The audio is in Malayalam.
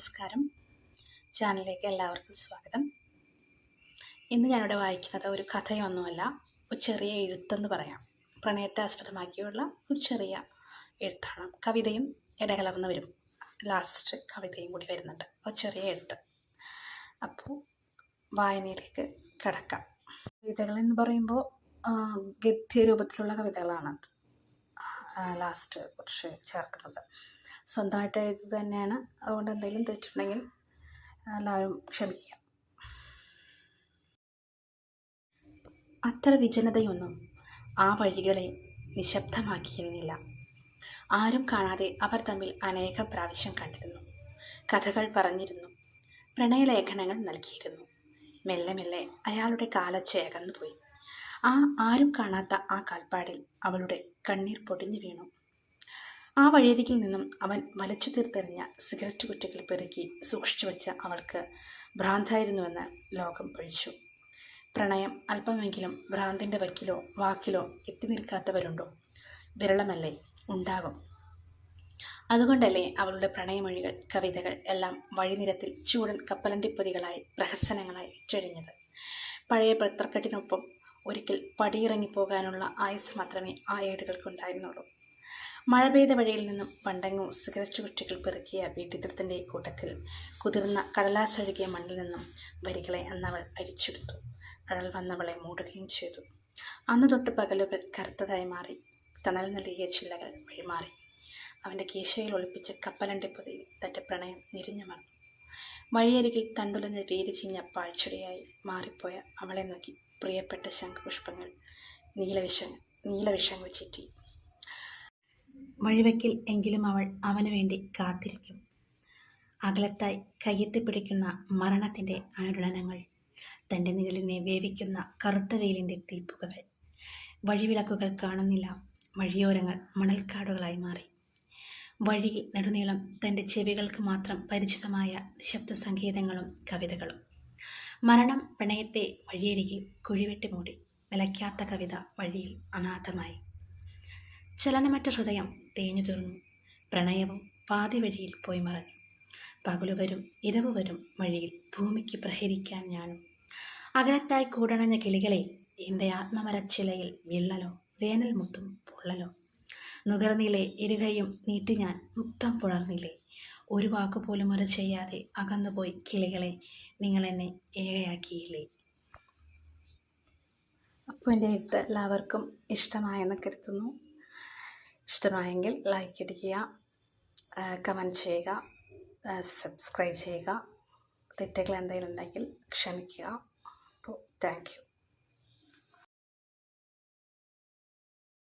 നമസ്കാരം. ചാനലിലേക്ക് എല്ലാവർക്കും സ്വാഗതം. ഇന്ന് ഞാനിവിടെ വായിക്കുന്നത് ഒരു കഥയൊന്നുമല്ല ഒരു ചെറിയ എഴുത്തെന്ന് പറയാം. പ്രണയത്തെ ആസ്പദമാക്കിയുള്ള ഒരു ചെറിയ എഴുത്താണ്. കവിതയും ഇടകലർന്ന് വരും. ലാസ്റ്റ് കവിതയും കൂടി വരുന്നുണ്ട്. ഒരു ചെറിയ എഴുത്ത്. അപ്പോൾ വായനയിലേക്ക് കിടക്കാം. കവിതകൾ എന്ന് പറയുമ്പോൾ ഗദ്യ രൂപത്തിലുള്ള കവിതകളാണ് ലാസ്റ്റ് കുറച്ച് ചേർക്കുന്നത്. സ്വന്തമായിട്ട് എഴുതി തന്നെയാണ്. അതുകൊണ്ട് എന്തെങ്കിലും തെറ്റുണ്ടെങ്കിൽ എല്ലാവരും ക്ഷമിക്കുക. അത്ര വിജനതയൊന്നും ആ വഴികളെ നിശബ്ദമാക്കിയിരുന്നില്ല. ആരും കാണാതെ അവർ തമ്മിൽ അനേകം പ്രാവശ്യം കണ്ടിരുന്നു. കഥകൾ പറഞ്ഞിരുന്നു. പ്രണയലേഖനങ്ങൾ നൽകിയിരുന്നു. മെല്ലെ മെല്ലെ അയാളുടെ കാലച്ചേകന്നുപോയി ആ ആരും കാണാത്ത ആ കാൽപ്പാടിൽ അവളുടെ കണ്ണീർ പൊടിഞ്ഞു വീണു. ആ വഴിയരികിൽ നിന്നും അവൻ വലിച്ചു തീർത്തെറിഞ്ഞ സിഗരറ്റ് കുറ്റികൾ പെറുക്കി സൂക്ഷിച്ചു വെച്ച അവൾക്ക് ഭ്രാന്തായിരുന്നുവെന്ന് ലോകം ഒഴിച്ചു. പ്രണയം അല്പമെങ്കിലും ഭ്രാന്തിന്റെ വക്കിലോ വാക്കിലോ എത്തി നിൽക്കാത്തവരുണ്ടോ? വിരളമല്ലേ ഉണ്ടാകും. അതുകൊണ്ടല്ലേ അവളുടെ പ്രണയമൊഴികൾ കവിതകൾ എല്ലാം വഴിനിരത്തിൽ ചൂടൻ കപ്പലണ്ടിപ്പൊതികളായി പ്രഹസനങ്ങളായി ചെഴിഞ്ഞത്. പഴയ പത്രക്കെട്ടിനൊപ്പം ഒരിക്കൽ പടിയിറങ്ങിപ്പോകാനുള്ള ആയുസ് മാത്രമേ ആ ഏടുകൾക്കുണ്ടായിരുന്നുള്ളൂ. മഴ പെയ്ത വഴിയിൽ നിന്നും പണ്ടങ്ങും സിഗരറ്റ് കുറ്റികൾ പെറുക്കിയ വീട്ടിത്തരത്തിന്റെ കൂട്ടത്തിൽ കുതിർന്ന കടലാസൊഴുകിയ മണ്ണിൽ നിന്നും വരികളെ അന്നവൾ അരിച്ചെടുത്തു. അഴൽ വന്നവളെ മൂടുകയും ചെയ്തു. അന്നു തൊട്ട് പകലുകൾ കറുത്തതായി മാറി തണൽ നൽകിയ ചില്ലകൾ വഴിമാറി. അവന്റെ കീശയിൽ ഒളിപ്പിച്ച കപ്പലണ്ടിപ്പൊതി തന്റെ പ്രണയം നിരിഞ്ഞു മറന്നു വഴിയരികിൽ തണ്ടുലഞ്ഞ് വേര് ചീഞ്ഞ പാഴ്ചെടിയായി മാറിപ്പോയ അവളെ നോക്കി പ്രിയപ്പെട്ട ശംഖുപുഷ്പങ്ങൾ നീലവിഷങ്ങൾ നീലവിഷങ്ങൾ ചുറ്റി. വഴിവെക്കിൽ എങ്കിലും അവൾ അവനു വേണ്ടി കാത്തിരിക്കും. അകലത്തായി കയ്യെത്തി പിടിക്കുന്ന മരണത്തിന്റെ അനുരണനങ്ങൾ തന്റെ നിഴലിനെ വേവിക്കുന്ന കറുത്ത വെയിലിന്റെ തീപ്പുകകൾ വഴിവിളക്കുകൾ കാണുന്നില്ല. വഴിയോരങ്ങൾ മണൽക്കാടുകളായി മാറി. വഴിയിൽ നെടുനീളം തന്റെ ചെവികൾക്ക് മാത്രം പരിചിതമായ ശബ്ദ സംഗീതങ്ങളും കവിതകളും. മരണം പ്രണയത്തെ വഴിയരികിൽ കുഴിവെട്ടി മൂടി നിലയ്ക്കാത്ത കവിത വഴിയിൽ അനാഥമായി. ചലനമറ്റ ഹൃദയം തേഞ്ഞു തീർന്നു. പ്രണയവും പാതി വഴിയിൽ പോയി മറഞ്ഞു. പകലു വരും ഇരവ് വരും വഴിയിൽ ഭൂമിക്ക് പ്രഹരിക്കാൻ ഞാനും. അകലത്തായി കൂടണഞ്ഞ കിളികളെ എന്റെ ആത്മമരച്ചിലയിൽ വിള്ളലോ വേനൽ മുത്തും പൊള്ളലോ. നുകർന്നിലെ ഇരുകയും നീട്ടി ഞാൻ മുക്തം പുണർന്നില്ലേ. ഒരു വാക്കുപോലും മുര ചെയ്യാതെ അകന്നുപോയി കിളികളെ നിങ്ങൾ എന്നെ ഏകയാക്കിയില്ലേ. അപ്പോൾ എന്റെ എഴുത്ത് എല്ലാവർക്കും ഇഷ്ടമായെന്ന് കരുതുന്നു. ഇഷ്ടമായെങ്കിൽ ലൈക്ക് അടിക്കുക കമന്റ് ചെയ്യുക സബ്സ്ക്രൈബ് ചെയ്യുക. തെറ്റുകൾ എന്തെങ്കിലും ഉണ്ടെങ്കിൽ ക്ഷമിക്കുക. അപ്പോൾ താങ്ക് യു